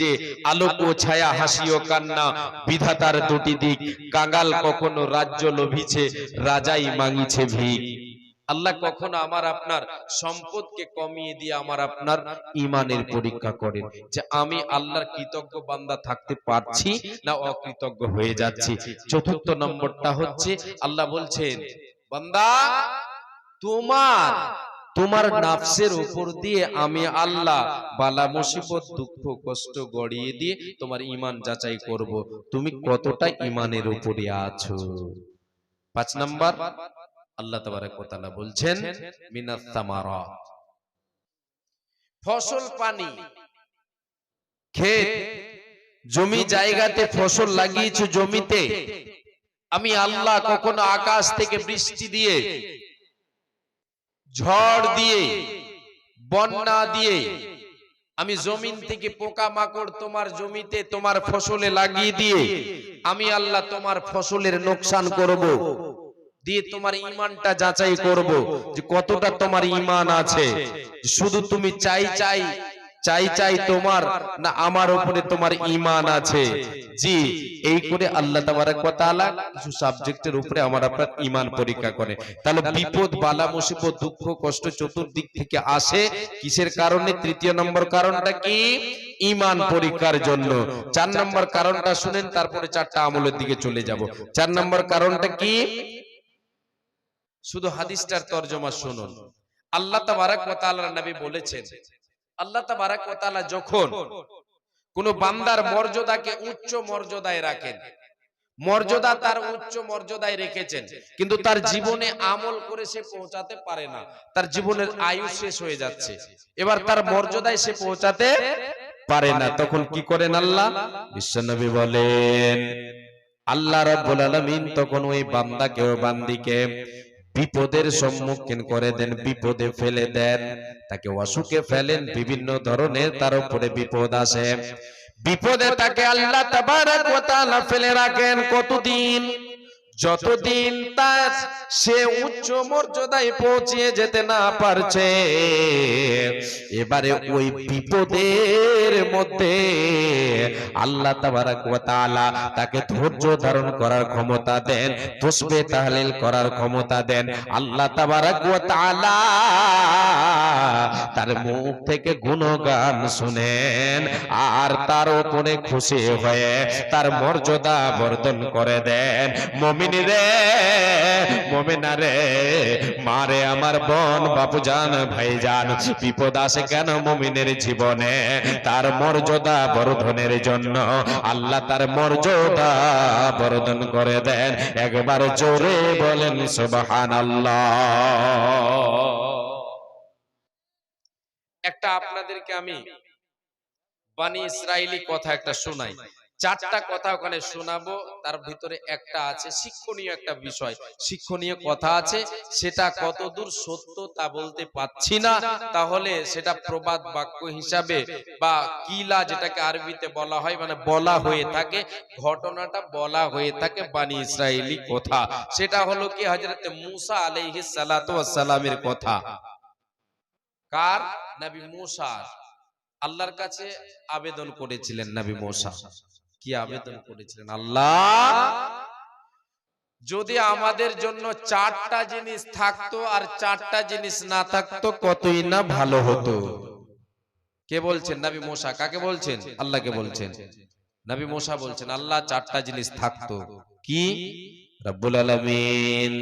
যে আলোক ও ছায়া, হাসি কান্না, বিধাতার দুটি দিক। কাঙ্গাল কখনো রাজ্য রাজাই মাঙিছে ভিক। আল্লাহ কখনো আমার আপনার সম্পদকে কমিয়ে দিয়ে আমার আপনার ইমানের পরীক্ষা করেন যে আমি আল্লাহর কৃতজ্ঞ বান্দা থাকতে পারছি না অকৃতজ্ঞ হয়ে যাচ্ছি। চতুর্থ নম্বরটা হচ্ছে, আল্লাহ বলছেন, বান্দা, তোমার তোমার নাফসের উপর দিয়ে আমি আল্লাহ বালা মুসিবত দুঃখ কষ্ট গড়িয়ে দিয়ে তোমার ইমান যাচাই করব। তুমি কতটা ইমানের উপরে আছো? পাঁচ নাম্বার আল্লাহ তাবারক ওয়া তাআলা বলছেন মিনাস সামারাত। ফসল পানি। ক্ষেত। জমি জায়গাতে ফসল লাগিয়েছো জমিতে। আমি আল্লাহ কখনো আকাশ থেকে বৃষ্টি দিয়ে ঝড় দিয়ে বন্যা দিয়ে আমি জমিন থেকে পোকা মাকড় তোমার জমিতে তোমার ফসলে লাগিয়ে দিয়ে আমি আল্লাহ তোমার ফসলের নোকসান করব দিয়ে তোমার ইমানটা যাচাই করব যে কতটা তোমার ইমান আছে। শুধু তুমি চাই চাই চাই চাই তোমার না আমার উপরে তোমার ইমান আছে। জি এই করে আল্লাহ তাআলা কিছু সাবজেক্টের উপরে আমার আপনার ইমান পরীক্ষা করে। তাহলে বিপদ বালা মুসিবত দুঃখ কষ্ট চতুর্দিক থেকে আসে। কিসের কারণে? তৃতীয় নম্বর কারণটা কি? ইমান পরীক্ষার জন্য। চার নম্বর কারণটা শুনেন তারপরে চারটা আমলের দিকে চলে যাব। চার নম্বর কারণটা কি? শুধু হাদিসটার তর্জমা শুনুন। আল্লাহ তাবারক ওয়া তাআলার নবী বলেছেন আল্লাহ তাবারক ওয়া তাআলা যখন কোন বান্দার মর্যাদাকে উচ্চ মর্যাদায় রাখেন, মর্যাদা তার উচ্চ মর্যাদায় রেখেছেন, কিন্তু তার জীবনে আমল করে সে পৌঁছাতে পারে না, তার জীবনের আয়ু শেষ হয়ে যাচ্ছে, এবার তার মর্যাদায় সে পৌঁছাতে পারে না, তখন কি করেন আল্লাহ? বিশ্বনবী বলেন, আল্লাহ রাব্বুল আলামিন তখন ওই বান্দাকে ও বান্দিকে বিপদের সম্মুখীন করে দেন বিপদে ফেলে দেন। তাকে অসুখে ফেলেন বিভিন্ন ধরনের তার উপরে বিপদ আসে। বিপদে তাকে আল্লাহ তাবারক ওয়া তাআলা ফেলে রাখেন কতদিন? যতদিন তার সে উচ্চ মর্যাদায় পৌঁছে যেতে না পারছে। এবারে ওই বিপদের মধ্যে আল্লাহ তাআলা তাকে ধৈর্য ধারণ করার ক্ষমতা দেন তসবিহ তাহলিল করার ক্ষমতা দেন। আল্লাহ তাবারক তাআলা তার মুখ থেকে গুণগান শুনেন আর তার উপরে খুশি হয়ে তার মর্যাদা বর্ধন করে দেন। মমিনী রে মমিনা রে মারে আমার বোন বাপুজান ভাইজান বিপদ আসে কেন মমিনের জীবনে, তার মর্যাদা বর্ধনের জন্য আল্লাহ তার মর্যাদা বর্ধন করে দেন। একবার জোরে বলেন, সুবহানাল্লাহ। একটা আপনাদেরকে আমি বানি ইসরায়েলি কথা একটা শোনাই। চারটা কথা ওখানে শোনাবো তার ভিতরে একটা আছে শিক্ষণীয় একটা বিষয়। শিক্ষণীয় কথা আছে সেটা কতদূর সত্য তা বলতে পাচ্ছি না তাহলে সেটা প্রবাদ বাক্য হিসাবে বা কিলা যেটাকে আরবিতে বলা হয় মানে বলা হয়ে থাকে ঘটনাটা বলা হয়ে থাকে বানি ইসরায়েলি কথা। সেটা হলো কি হযরত মুসা আলাইহিস সালাতু ওয়াস সালামের কথা। কার? নবী মুসা আল্লাহর কাছে আবেদন করেছিলেন নবী মুসা কি আবেদন করেছিলেন। আল্লাহ যদি আমাদের জন্য চারটা জিনিস থাকতো আর চারটা জিনিস না থাকতো কতই না ভালো হতো। কে বলছেন? নবী মোসা কাকে বলছেন? আল্লাহকে বলছেন। নবী মোসা বলছেন আল্লাহ চারটা জিনিস থাকতো। কি? রব্বুল আলামিন।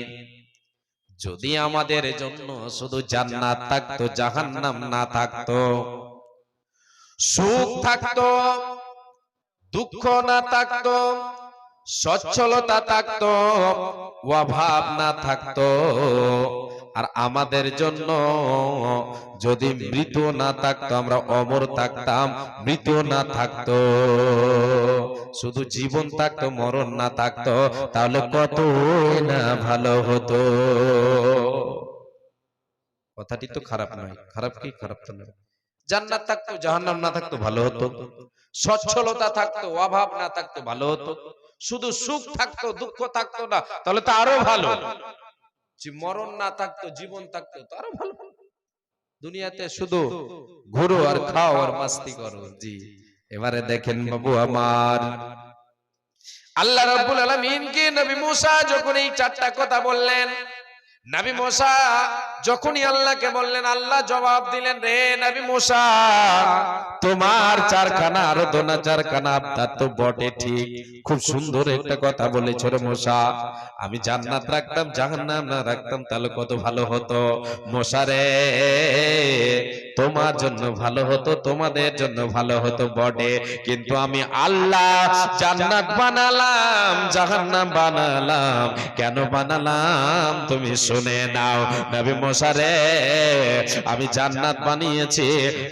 যদি আমাদের জন্য শুধু জান্নাত থাকতো জাহান্নাম না থাকতো। সুখ থাকতো দুঃখ না থাকতো, সচ্ছলতা থাকতো, অভাব না থাকতো। আর আমাদের জন্য যদি মৃত না থাকতো, আমরা অমর থাকতাম মৃত না থাকতো। শুধু জীবন থাকতো, মরণ না থাকতো, তাহলে কত না ভালো হতো। কথাটি তো খারাপ নয়, খারাপ কি? খারাপ তো নয়। জান্নাত থাকতো, জাহান্নাম না থাকতো, ভালো হতো। সচ্ছলতা থাকতো, অভাব না থাকতো, ভালো হতো। শুধু সুখ থাকতো, দুঃখ থাকতো না, তাহলে তো আরও ভালো। যে মরণ না থাকতো, জীবন থাকতো, তো আরও ভালো। দুনিয়াতে শুধু ঘুরো আর খাও আর মাস্তি করো, জি। এবারে দেখেন বাবু আমার। আল্লাহ রাব্বুল আলামিনকে নবী মুসা যখন এই চারটা কথা বললেন নবী মুসা যখনই আল্লাহকে বললেন আল্লাহ জবাব দিলেন রে নবী মুসা তোমার চারখানা আর দোনা চারখানা আপনার তো বটে ঠিক। খুব সুন্দর একটা কথা বলেছ রে মশা আমি জান্নাত রাখতাম জাহান্নাম না রাখতাম তাহলে কত ভালো হতো। মশারে তোমার জন্য ভালো হতো তোমাদের জন্য ভালো হতো বটে। কিন্তু আমি আল্লাহ জান্নাত বানালাম জাহান্নাম বানালাম। কেন বানালাম? তুমি শুনে নাও, নবী মশারে আমি জান্নাত বানিয়েছি,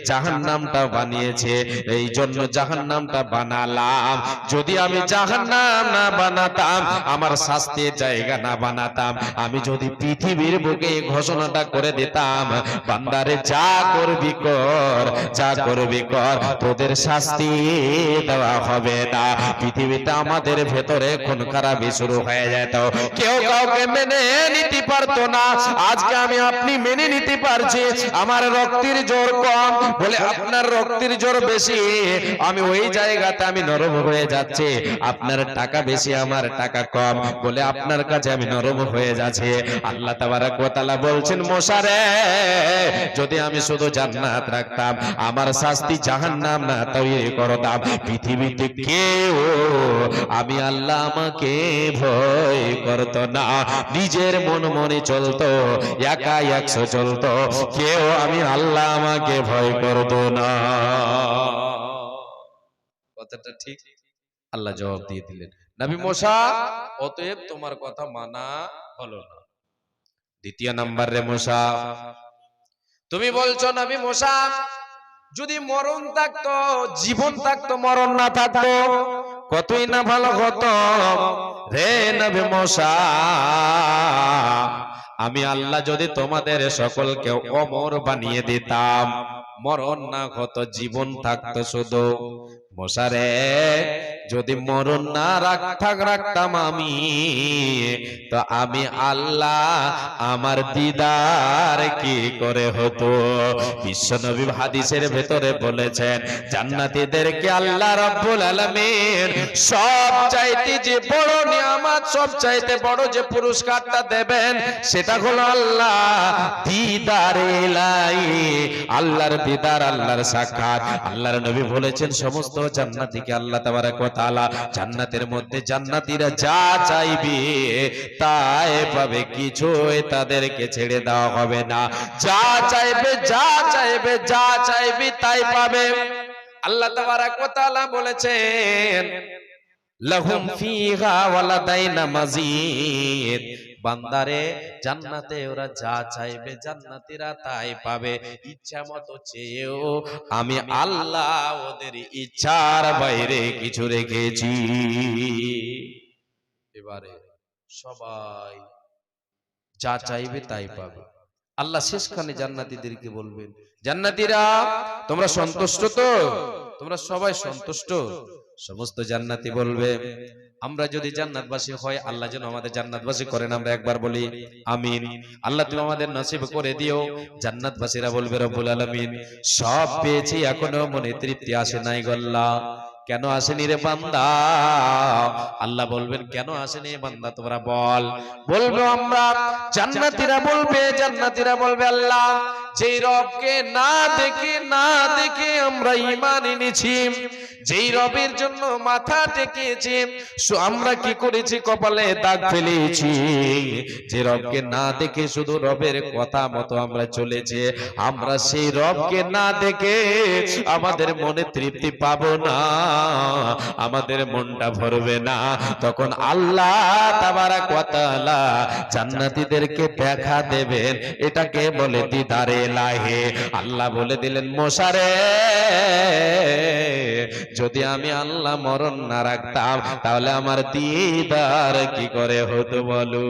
জাহান্নামটা বানিয়েছে এই জন্য জাহান্নামটা বানালাম। যদি আমি জাহান্নাম না বানাতাম, আমার শাস্তির জায়গা না বানাতাম, আমি যদি পৃথিবীর বুকে ঘোষণাটা করে দিতাম, বান্দারে যা করবি কর, যা করবি কর, তোদের শাস্তি দেওয়া হবে না। পৃথিবীতে আমাদের ভেতরে খুন খারাপি শুরু হয়ে যেত। কেউ কাউকে মেনে নিতে পারতো না, আজকে আমি আপনি মেনে নিতে পারছি, আমার রক্তের জোর কম। বলে, আপনার রক্তের জোর বেশি, আমি ওই জায়গাতে আমি নরম হয়ে যাচ্ছে, আপনার টাকা বেশি, আমার টাকা কম। বলে, আপনার কাছে আমি নরম হয়ে যাচ্ছে। আল্লাহ তাবারাক ওয়া তাআলা বলছেন, মশারে, যদি আমি শুধু জান্নাত রাখতাম, আমার শাস্তি জাহান্নাম না তৈরি করতাম। পৃথিবীতে কেউ আমি আল্লাহ আমাকে ভয় করতো না। নিজের মন মনে চলতো, একা একশো চলতো, কেউ আমি আল্লাহ আমাকে ভয় করতো না। কথাটা ঠিক? আল্লাহ জবাব দিয়ে দিলেন। নবী মোসা, অতএব তোমার কথা মানা হলো না। দ্বিতীয় নাম্বার রে মোসা, তুমি বলছো, নবী মোসা, যদি মরণ থাকতো, জীবন থাকতো, মরণ না থাকতো, কতই না ভালো হতো? রে নবী মোসা আমি আল্লাহ যদি তোমাদের সকলকে অমর বানিয়ে দিতাম মরণ না হতো জীবন থাকতো শুধু। মশারে যদি মরণ না রাখ থাক রাখতাম আমি তো আমি আল্লাহ আমার দিদার কি করে হতো? বিশ্বনবী হাদিসের ভেতরে বলেছেন জান্নাতীদেরকে আল্লাহ রাব্বুল আলামিন সব চাইতে যে বড় নিয়ামত সব চাইতে বড় যে পুরস্কারটা দেবেন সেটা হলো আল্লাহ দিদার এলাই আল্লাহর দিদার আল্লাহর সাক্ষাৎ। আল্লাহর নবী বলেছেন সমস্ত জান্নাতীকে আল্লাহ তাবারাক ওয়া তাআলা জান্নাতের মধ্যে জান্নাতীরা যা চাইবে তাই পাবে, কিছুই তাদেরকে ছেড়ে দেওয়া হবে না। যা চাইবে যা চাইবে যা চাইবে তাই পাবে। আল্লাহ তাবারাক ওয়া তাআলা বলেছেন, লাহুম ফিহা ওয়ালাদাইনা মাজিদ বান্দারে জান্নাতে ওরা যা চাইবে জান্নাতীরা তাই পাবে। ইচ্ছা মতো চেয়েও আমি আল্লাহ ওদের ইচ্ছার বাইরে কিছু রেখেছি। এবারে সবাই যা চাইবে তাই পাবে। আল্লাহ শেষখানে জান্নাতীদেরকে বলবেন জান্নাতীরা তোমরা সন্তুষ্ট তো? তোমরা সবাই সন্তুষ্ট। সমস্ত জান্নাতি বলবে আমরা যদি জান্নাতবাসী হয় আল্লাহ যেন আমাদের জান্নাতবাসী করেন, আমরা একবার বলি, আমিন। আল্লাহ তুমি আমাদের নসিব করে দিও। জান্নাতবাসীরা বলবে, রব্বুল আলামিন, সব পেয়েছি, এখনও মনে তৃপ্তি আসে নাই গল্লা কেন আসেনি রে বান্দা? আল্লাহ বলবেন, কেন আসেনি বান্দা, তোমরা বল। বলব আমরা, জান্নাতীরা বলবে জান্নাতীরা বলবে আল্লাহ। যেই রবকে না দেখে না দেখে আমরা ঈমান এনেছি, যেই রবের জন্য মাথা টেকেছি আমরা কি করেছি? কপালে দাগ ফেলেছি। যে রবকে না দেখে শুধু রবের কথা মতো আমরা চলেছি, আমরা সেই রবকে না দেখে আমাদের মনে তৃপ্তি পাবো না, আমাদের মনটা ভরবে না। তখন আল্লাহ তাবারা কথালা জান্নাতীদেরকে দেখা দেবেন। এটাকে বলে দিদারে লাহে আল্লাহ বলে দিলেন মশারে যদি আমি আল্লাহ মরণ না রাখতাম, তাহলে আমার দিদার কি করে হতো বলো?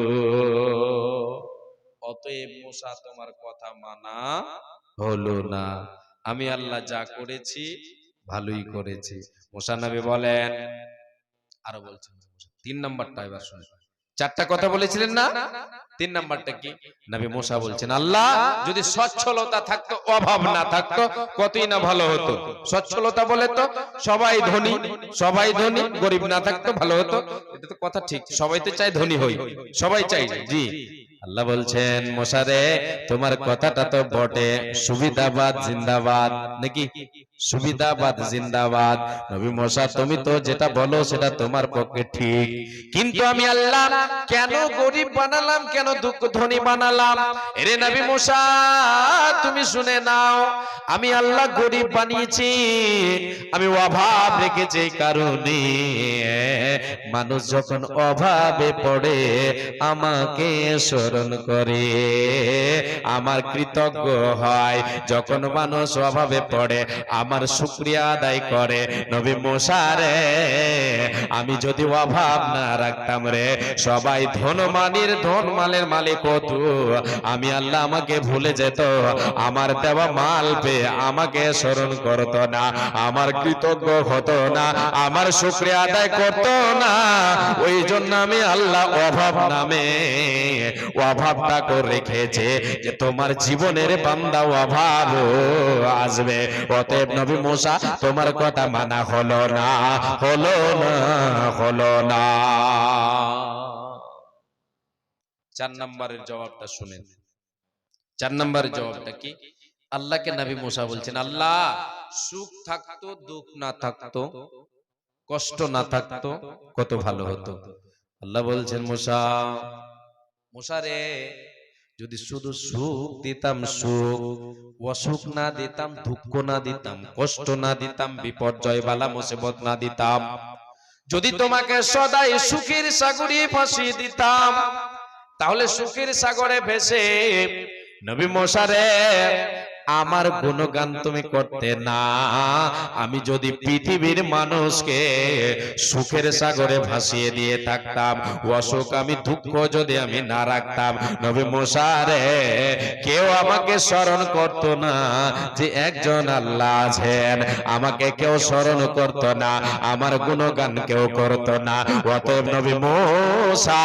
অতএব মশা তোমার কথা মানা হলো না। আমি আল্লাহ যা করেছি, ভালোই করেছি। মোসা নবী বলেন, আরও বলছেন তিন নাম্বারটা এবার শুনে। চারটা কথা বলেছিলেন না? তিন নাম্বারটা কি? নবী মুসা বলছেন আল্লাহ যদি সচ্ছলতা থাকতো অভাব না থাকতো কতই না ভালো হতো? সচ্ছলতা বলে তো সবাই ধনী সবাই ধনী গরিব না থাকতো ভালো হতো? এটা তো কথা ঠিক সবাই তো চাই ধনী হই সবাই চাই জি। আল্লাহ বলছেন, মশারে, তোমার কথাটা তো বটে। সুবিধাবাদ, জিন্দাবাদ। নাকি? সুবিধাবাদ, জিন্দাবাদ। নবী মশা, তুমি তো যেটা বলো, সেটা তোমার পক্ষে ঠিক। কিন্তু আমি আল্লাহ কেন গরিব বানালাম, কেন দুঃখ ধনী বানালাম? এরে নবী মশা, তুমি শুনে নাও, আমি আল্লাহ গরিব বানিয়েছি। আমি অভাব রেখেছি কারণে। মানুষ যখন অভাবে পড়ে, আমাকে স্মরণ করে। আমার কৃতজ্ঞ হয় যখন মানুষ অভাবে পড়ে, আমার শুক্রিয়া আদায় করে। নবী মশারে আমি যদি অভাব না রাখতাম রে, সবাই ধনমানির ধন মালের মালিক হতো। আমি আল্লাহ আমাকে ভুলে যেত, আমার দেওয়া মাল পেয়ে আমাকে স্মরণ করতো না। আমার কৃতজ্ঞ হতো না, আমার শুক্রিয়া আদায় করতো না। ওই জন্য আমি আল্লাহ অভাব নামে অভাবটা করে রেখেছে যে তোমার জীবনের বান্দা অভাব আসবে। অতএব নবী মোসা, তোমার কথা মানা হলো না হলো না হলো না। চার নম্বরের জবাবটা শুনেন। চার নম্বরের জবাবটা কি? আল্লাহকে নবী মোসা বলছেন, আল্লাহ, সুখ থাকতো, দুঃখ না থাকতো, কষ্ট না থাকতো, কত ভালো হতো। আল্লাহ বলছেন মোসা রে যদি শুধু সুখ দিতাম সুখ অসুখ না দিতাম দুঃখ না দিতাম কষ্ট না দিতাম বিপর্যয় বালা মুসিবত না দিতাম। যদি তোমাকে সদাই সুখের সাগরে ফাঁসিয়ে দিতাম তাহলে সুখের সাগরে ভেসে নবী মশারে আমার গুণগান তুমি করতে না। আমি যদি পৃথিবীর মানুষকে সুখের সাগরে ভাসিয়ে দিয়ে থাকতাম অসুখ আমি দুঃখ যদি আমি না রাখতাম নবী মশারে কেউ আমাকে স্মরণ করত না যে একজন আল্লাহ আছেন। আমাকে কেউ স্মরণ করত না। আমার গুণগান কেউ করত না। অতএব নবী মোসা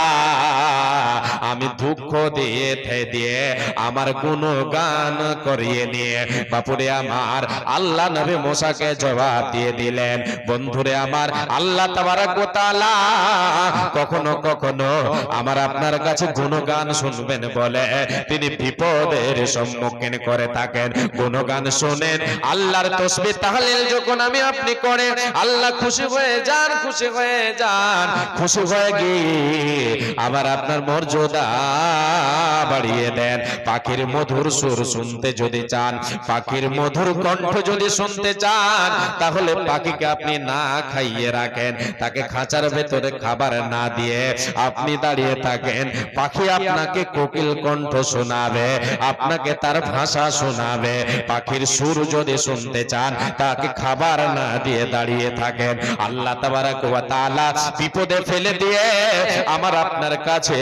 আমি দুঃখ দিয়ে থে দিয়ে আমার গুণগান করিয়ে নিয়ে। বাপুরে আমার আল্লাহ নবী মোসাকে জবাব দিয়ে দিলেন। বন্ধুরে আমার, আল্লাহ ওয়া তাআলা কখনো কখনো আমার আপনার কাছে গুণগান শুনবেন বলে। তিনি বিপদের সম্মুখীন করে থাকেন। গুণগান শোনেন, আল্লাহর তসবিহ তাহলিল যখন আমি আপনি করে আল্লাহ খুশি হয়ে যান, খুশি হয়ে যান, খুশি হয়ে গিয়ে আবার আপনার মর্যাদা বাড়িয়ে দেন। পাখির মধুর সুর শুনতে যদি চান পাখির মধুর কণ্ঠ যদি শুনতে চান তাহলে পাখিকে আপনি না খাইয়ে রাখেন। তাকে খাঁচার ভেতরে খাবার না দিয়ে আপনি দাঁড়িয়ে থাকেন। পাখি আপনাকে কোকিল কণ্ঠ শোনাবে। আপনাকে তার ভাষা শোনাবে। পাখির সুর যদি শুনতে চান তাকে খাবার না দিয়ে দাঁড়িয়ে থাকেন। আল্লাহ তাআলা বিপদে ফেলে দিয়ে আমার আপনার কাছে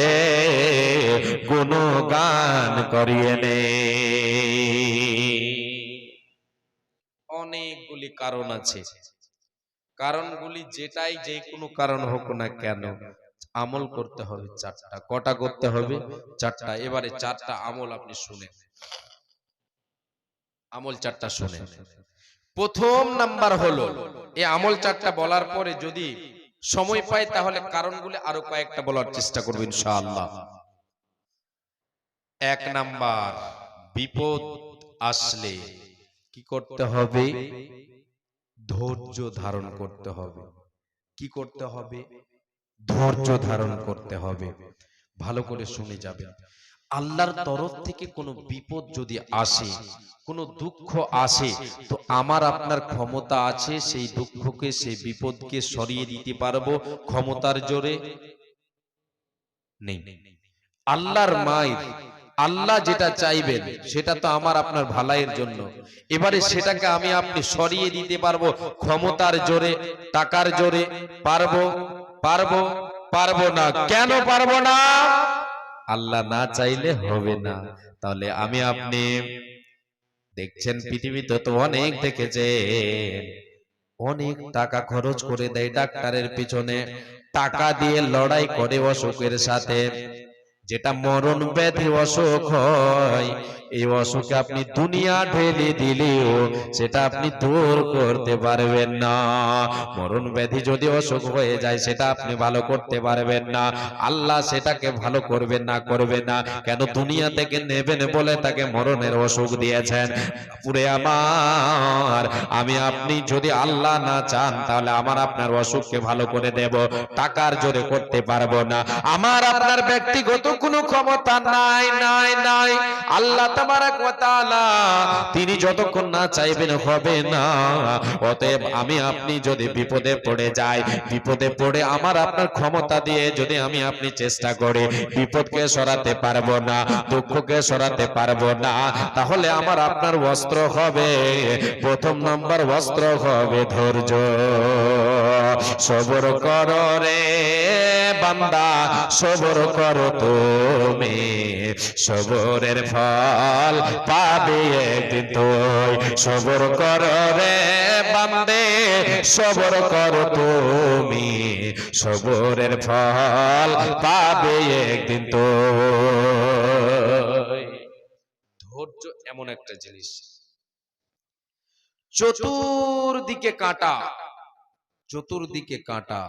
গুণগান করিয়ে নে। অনেকগুলি কারণ আছে। কারণগুলি যেটাই যে কোনো কারণ হোক না কেন, আমল করতে হবে চারটা। কটা করতে হবে? চারটা। এবারে চারটা আমল আপনি শুনেন। আমল চারটা শুনেন। প্রথম নাম্বার হলো, এই আমল চারটা বলার পরে যদি সময় পাই তাহলে কারণগুলি আরও কয়েকটা বলার চেষ্টা করব ইনশাআল্লাহ। এক নাম্বার, বিপদ আসলে কি করতে হবে? ধৈর্য ধারণ করতে হবে। কি করতে হবে? ধৈর্য ধারণ করতে হবে। ভালো করে শুনে যাবেন। আল্লাহর তরফ থেকে কোনো বিপদ যদি আসে, কোনো দুঃখ আসে, তো আমার আপনার ক্ষমতা আছে, সেই দুঃখকে, সেই বিপদকে সরিয়ে দিতে পারব ক্ষমতার জোরে? নেই। আল্লাহর মায়ের আল্লাহ যেটা চাইবেন, সেটা তো আমার আপনার ভালাইয়ের জন্য। এবারে সেটাকে আমি আপনি সরিয়ে দিতে পারব, ক্ষমতার জোরে, টাকার জোরে, পারব পারব পারব না। কেন পারব না? আল্লাহ না চাইলে হবে না। তাহলে আমি আপনি, দেখছেন পৃথিবীতে তো অনেক দেখেছেন। অনেক টাকা খরচ করে দেয় ডাক্তারের পিছনে। টাকা দিয়ে লড়াই করে অসুখের সাথে। যেটা মরণ ব্যাধি অসুখ হয় এই অসুখে আপনি দুনিয়া ঢেলে দিলেও সেটা আপনি দূর করতে পারবেন না। মরণ ব্যাধি যদি অসুখ হয়ে যায়, সেটা আপনি ভালো করতে পারবেন না। আল্লাহ সেটাকে ভালো করবেন না করবে না। কেন দুনিয়া থেকে নেবেন বলে তাকে মরণের অসুখ দিয়েছেন? পুরে আমার, আমি আপনি যদি আল্লাহ না চান, তাহলে আমার আপনার অসুখকে ভালো করে দেব। টাকার জোরে করতে পারব না। আমার আপনার ব্যক্তিগত কোনো ক্ষমতা নাই নাই নাই। আল্লাহ তিনি যতক্ষণ না চাইবেন হবে না। অতএব আমি আপনি যদি বিপদে পড়ে যাই, বিপদে পড়ে আমার আপনার ক্ষমতা দিয়ে যদি আমি আপনি চেষ্টা করি, বিপদকে সরাতে পারব না, দুঃখকে সরাতে পারব না, তাহলে আমার আপনার বস্ত্র হবে। প্রথম নম্বর বস্ত্র হবে ধৈর্য। সবর কর রে বান্দা, সবর করো তুমি। সবরের ফল পাবে একদিন তুই। সবর কর রে বান্দে, সবর করো তুমি। সবরের ফল পাবে একদিন তো ধৈর্য এমন একটা জিনিস। চতুর্দিকে কাঁটা চতুর্দিকে কাঁটা।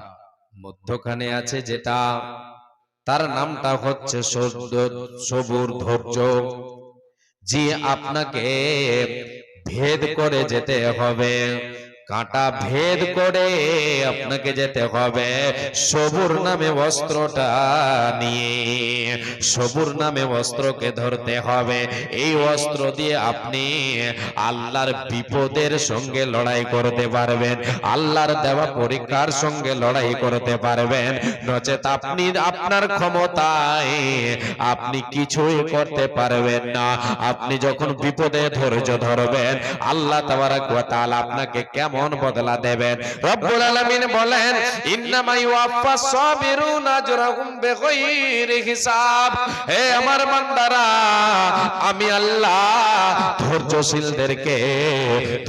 মধ্যখানে আছে যেটা তার নামটা হচ্ছে সবুর ধৈর্য। যে আপনাকে ভেদ করে যেতে হবে। কাঁটা ভেদ করে আপনাকে যেতে হবে। সবুর নামে বস্ত্রটা নিয়ে, সবুর নামে বস্ত্রকে ধরতে হবে। এই অস্ত্র দিয়ে আপনি আল্লাহর বিপদের সঙ্গে লড়াই করতে পারবেন, আল্লাহর দেওয়া পরীক্ষার সঙ্গে লড়াই করতে পারবেন। নচেত আপনি আপনার ক্ষমতায় আপনি কিছুই করতে পারবেন না। আপনি যখন বিপদে ধৈর্য ধরবেন, আল্লাহ তাবারাক ওয়া তাআলা আপনাকে কেমন বদলা দেবেন। রব্বুল আলামিন বলেন ইন্নামা ইউআফাস সাবিরুনা আজরাহুম বিগাইরি হিসাব। হে আমার বান্দারা আমি আল্লাহ ধৈর্যশীলদেরকে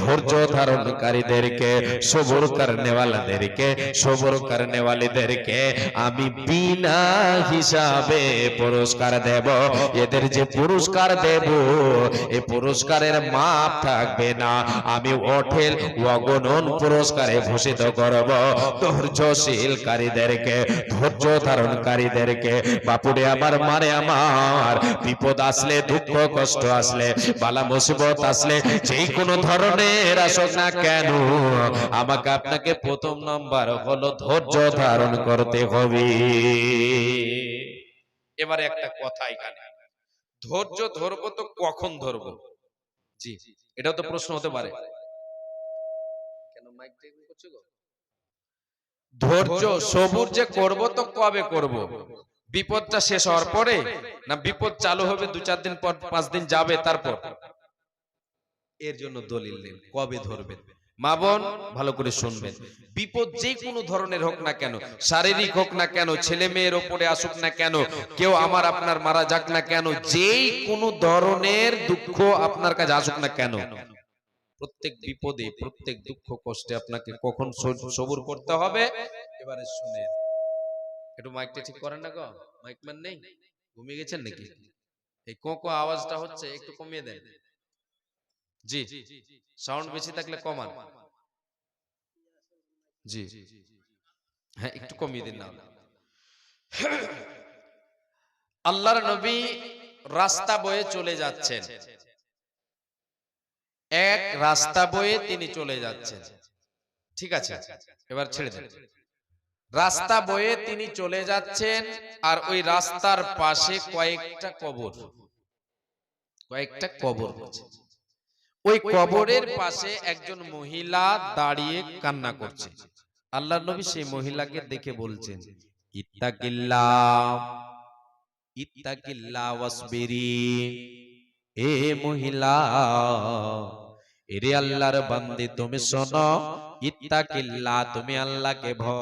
ধৈর্য ধারণকারীদেরকে সবর করনেওয়ালাদেরকে সবর করনেওয়ালিদেরকে আমি বিনা হিসাবে পুরস্কার দেব। এদের যে পুরস্কার দেব এই পুরস্কারের মাপ থাকবে না। আমি অঠেল অগণন পুরস্কারে ভূষিত করব। ধৈর্যশীলকারীদেরকে ধৈর্য ধারণকারীদেরকে বাপুরে আমার, মারে আমার। বিপদ আসলে, দুঃখ, কষ্ট আসলে, বালা মুসিবত আসলে যে কোনো ধরনের আসুক না কেন, আমাকে আপনাকে প্রথম নাম্বার হলো ধৈর্য ধারণ করতে হবে। এবারে একটা কথা এখানে। ধৈর্য ধরবো তো কখন ধরবো? জি, এটাও তো প্রশ্ন হতে পারে। ধৈর্য সবুর যে করব তো কবে করব? বিপদটা শেষ হওয়ার পরে? না বিপদ চালু হবে দু চার দিন পর পাঁচ দিন যাবে তারপর? এর জন্য দলিল নেন কবে ধরবেন মা বোন ভালো করে শুনবেন। বিপদ যে কোনো ধরনের হোক না কেন শারীরিক হোক না কেন ছেলে মেয়ের ওপরে আসুক না কেন কেউ আমার আপনার মারা যাক না কেন যেই কোনো ধরনের দুঃখ আপনার কাছে আসুক না কেন। প্রত্যেক বিপদে প্রত্যেক দুঃখ কষ্টে আপনাকে কখন সবুর করতে হবে? এবারে শুনে একটু মাইকটা ঠিক করেন না গো? মাইকম্যান নেই? ঘুমিয়ে গেছেন নাকি? এই কো কো আওয়াজটা হচ্ছে একটু কমিয়ে দেন। জি সাউন্ড বেশি থাকলে কমান। জি। হ্যাঁ একটু কমিয়ে দিন না আল্লাহর নবী রাস্তা বয়ে চলে যাচ্ছেন। এক রাস্তা বয়ে তিনি চলে যাচ্ছেন। ঠিক আছে এবার ছেড়ে দেন। রাস্তা বয়ে তিনি চলে যাচ্ছেন আর ওই রাস্তার পাশে কয়েকটা কবর। কয়েকটা কবর আছে ওই কবরের পাশে একজন মহিলা দাঁড়িয়ে কান্না করছে। আল্লাহ নবী সেই মহিলাকে দেখে বলছেন ইত্তাকিল্লা ইত্তাকিল্লা ওয়াসবিরি। এ মহিলা এরে আল্লাহর বান্দি তুমি শোনো ইত্তাকিল্লা তুমি আল্লাহকে ভয়